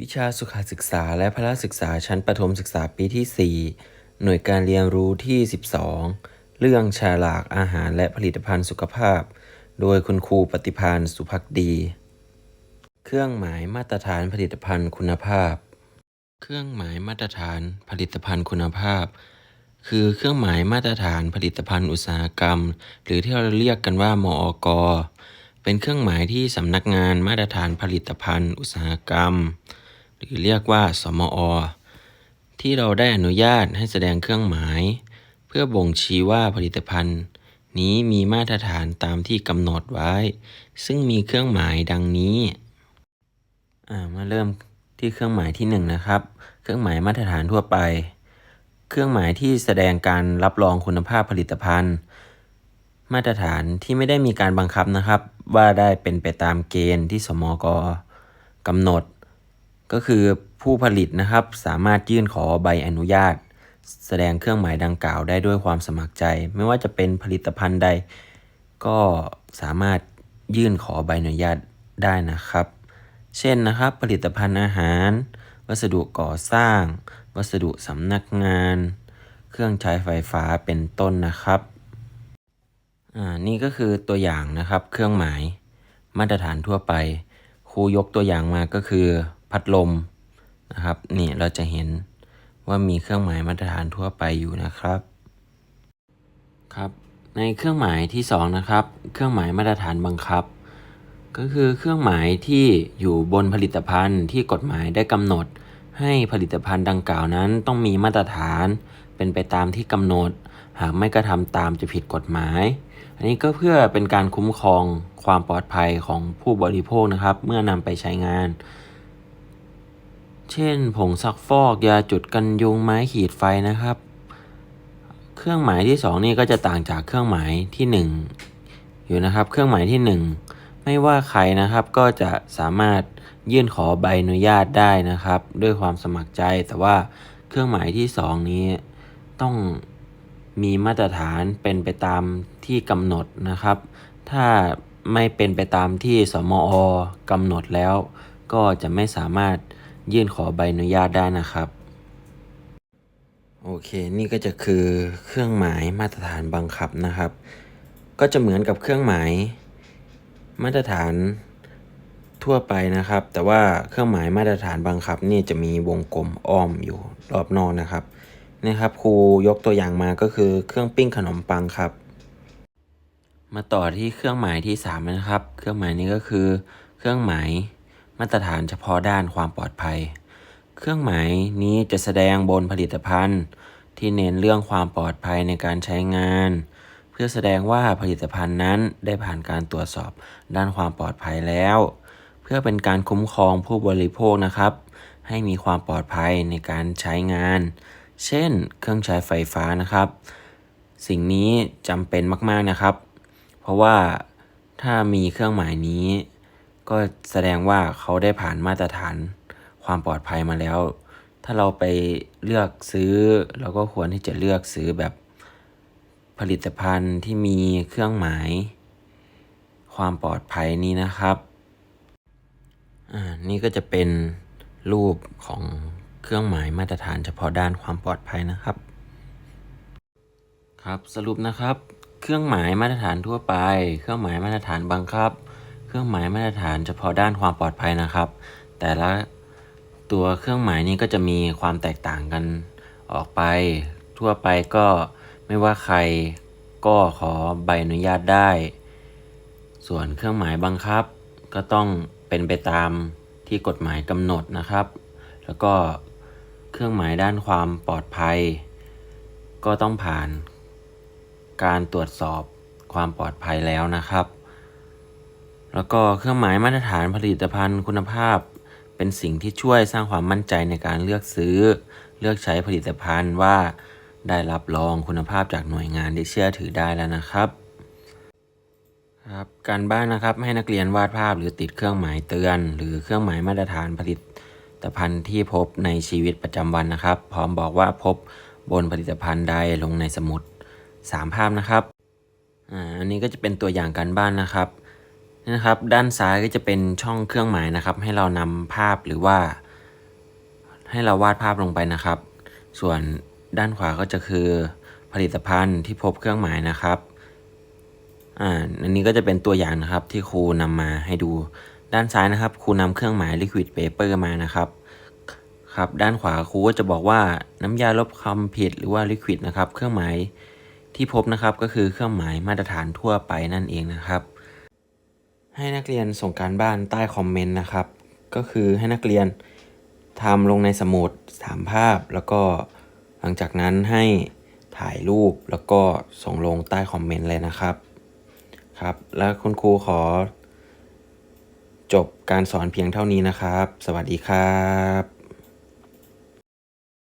วิชาสุขศึกษาและพละศึกษาชั้นประถมศึกษาปีที่ 4 หน่วยการเรียนรู้ที่ 12 เรื่องฉลากอาหารและผลิตภัณฑ์สุขภาพ โดยคุณครูปฏิพานสุภักดี เครื่องหมายมาตรฐานผลิตภัณฑ์คุณภาพ เครื่องหมายมาตรฐานผลิตภัณฑ์คุณภาพ คือเครื่องหมายมาตรฐานผลิตภัณฑ์อุตสาหกรรม หรือที่เราเรียกกันว่ามอกเป็นเครื่องหมายที่สำนักงานมาตรฐานผลิตภัณฑ์อุตสาหกรรม หรือเรียกว่า สมอ ที่เราได้อนุญาตให้แสดงเครื่องหมาย เพื่อบ่งชี้ว่าผลิตภัณฑ์ นี้มีมาตรฐานตามที่กำหนดไว้ ซึ่งมีเครื่องหมายดังนี้มาเริ่มที่เครื่องหมายที่หนึ่งนะครับ เครื่องหมายมาตรฐานทั่วไป เครื่องหมายที่แสดงการรับรองคุณภาพผลิตภัณฑ์ มาตรฐานที่ไม่ได้มีการบังคับนะครับ ว่าได้เป็นไปตามเกณฑ์ที่สมกกำหนด ก็คือผู้ผลิตนะครับสามารถยื่นขอใบอนุญาต แสดงเครื่องหมายดังกล่าวได้ด้วยความสมัครใจ ไม่ว่าจะเป็นผลิตภัณฑ์ใด ก็สามารถยื่นขอใบอนุญาตได้นะครับ เช่นนะครับ ผลิตภัณฑ์อาหาร วัสดุก่อสร้าง วัสดุสำนักงาน เครื่องใช้ไฟฟ้าเป็นต้นนะครับอ่านี่ก็คือตัวอย่างนะครับ เครื่องหมายมาตรฐานทั่วไปครูยกตัวอย่างมาก็คือ พัดลมนะครับนี่เราจะเห็นว่ามีเครื่องหมายมาตรฐานทั่วไปอยู่นะครับครับ ในเครื่องหมายที่สองนะครับ เครื่องหมายมาตรฐานบังคับ ก็คือเครื่องหมายที่อยู่บนผลิตภัณฑ์ที่กฎหมายได้กำหนด ให้ผลิตภัณฑ์ดังกล่าวนั้นต้องมีมาตรฐาน เป็นไปตามที่กำหนด หากไม่กระทำตามจะผิดกฎหมาย อันนี้ก็เพื่อเป็นการคุ้มครองความปลอดภัยของผู้บริโภคนะครับ เมื่อนำไปใช้งาน เช่น ผงซักฟอกยาจุดกันยุงไม้ขีดไฟนะครับ เครื่องหมายที่สองนี่ก็จะต่างจากเครื่องหมายที่หนึ่งอยู่นะครับ เครื่องหมายที่หนึ่งไม่ว่าใครนะครับก็จะสามารถยื่นขอใบอนุญาตได้นะครับ ด้วยความสมัครใจแต่ว่าเครื่องหมายที่สองนี้ต้องมีมาตรฐานเป็นไปตามที่กำหนดนะครับ ถ้าไม่เป็นไปตามที่สมอกำหนดแล้ว ก็จะไม่สามารถ ยื่นขอใบอนุญาตได้นะครับ โอเค นี่ก็จะคือเครื่องหมายมาตรฐานบังคับนะครับ ก็จะเหมือนกับเครื่องหมายมาตรฐานทั่วไปนะครับ แต่ว่าเครื่องหมายมาตรฐานบังคับนี่จะมีวงกลมอ้อมอยู่รอบนอกนะครับนะครับครูยกตัวอย่างมาก็คือเครื่องปิ้งขนมปังครับ มาต่อที่เครื่องหมายที่3นะครับ เครื่องหมายนี้ก็คือ เครื่องหมาย มาตรฐานเฉพาะด้านความปลอดภัย เครื่องหมายนี้จะแสดงบนผลิตภัณฑ์ ที่เน้นเรื่องความปลอดภัยในการใช้งาน เพื่อแสดงว่าผลิตภัณฑ์นั้นได้ผ่านการตรวจสอบด้านความปลอดภัยแล้ว เพื่อเป็นการคุ้มครองผู้บริโภคนะครับ ให้มีความปลอดภัยในการใช้งาน เช่น เครื่องใช้ไฟฟ้านะครับ สิ่งนี้จำเป็นมากๆนะครับ เพราะว่าถ้ามีเครื่องหมายนี้ ก็แสดงว่าเขาได้ผ่านมาตรฐานความปลอดภัยมาแล้ว ถ้าเราไปเลือกซื้อ เราก็ควรที่จะเลือกซื้อแบบผลิตภัณฑ์ที่มีเครื่องหมาย ความปลอดภัยนี้นะครับอ่านี่ก็จะเป็นรูปของเครื่องหมายมาตรฐานเฉพาะด้านความปลอดภัยนะครับ ครับสรุปนะครับ เครื่องหมายมาตรฐานทั่วไป เครื่องหมายมาตรฐานบังคับ เครื่องหมายมาตรฐานเฉพาะด้านความปลอดภัยนะครับ แต่ละตัวเครื่องหมายนี้ก็จะมีความแตกต่างกันออกไป ทั่วไปก็ไม่ว่าใครก็ขอใบอนุญาตได้ ส่วนเครื่องหมายบังคับ ก็ต้องเป็นไปตามที่กฎหมายกำหนดนะครับ แล้วก็เครื่องหมายด้านความปลอดภัย ก็ต้องผ่านการตรวจสอบความปลอดภัยแล้วนะครับ แล้วก็เครื่องหมายมาตรฐานผลิตภัณฑ์คุณภาพ เป็นสิ่งที่ช่วยสร้างความมั่นใจในการเลือกซื้อ เลือกใช้ผลิตภัณฑ์ว่าได้รับรองคุณภาพจากหน่วยงานที่เชื่อถือได้แล้วนะครับครับการบ้านนะครับให้นักเรียนวาดภาพหรือติดเครื่องหมายเตือน หรือเครื่องหมายมาตรฐานผลิตภัณฑ์ที่พบในชีวิตประจำวันนะครับ พร้อมบอกว่าพบบนผลิตภัณฑ์ใดลงในสมุด 3 ภาพนะครับอ่าอันนี้ก็จะเป็นตัวอย่างการบ้านนะครับ นะครับ ด้านซ้ายก็จะเป็นช่องเครื่องหมายนะครับ ให้เรานำภาพหรือว่า ให้เราวาดภาพลงไปนะครับ ส่วนด้านขวาก็จะคือผลิตภัณฑ์ที่พบเครื่องหมายนะครับ อ่า อันนี้ก็จะเป็นตัวอย่างนะครับที่ครูนำมาให้ดู ด้านซ้ายนะครับครูนำเครื่องหมาย liquid paper มานะครับ ครับ ด้านขวาครูก็จะบอกว่าน้ำยาลบคำผิดหรือว่า liquid นะครับ เครื่องหมายที่พบนะครับก็คือเครื่องหมายมาตรฐานทั่วไปนั่นเองนะครับ ให้นักเรียนส่งการบ้านใต้คอมเมนต์นะครับ ก็คือให้นักเรียนทำลงในสมุดสามภาพ แล้วก็หลังจากนั้นให้ถ่ายรูปแล้วก็ส่งลงใต้คอมเมนต์เลยนะครับครับ แล้วคุณครูขอ จบการสอนเพียงเท่านี้นะครับ สวัสดีครับ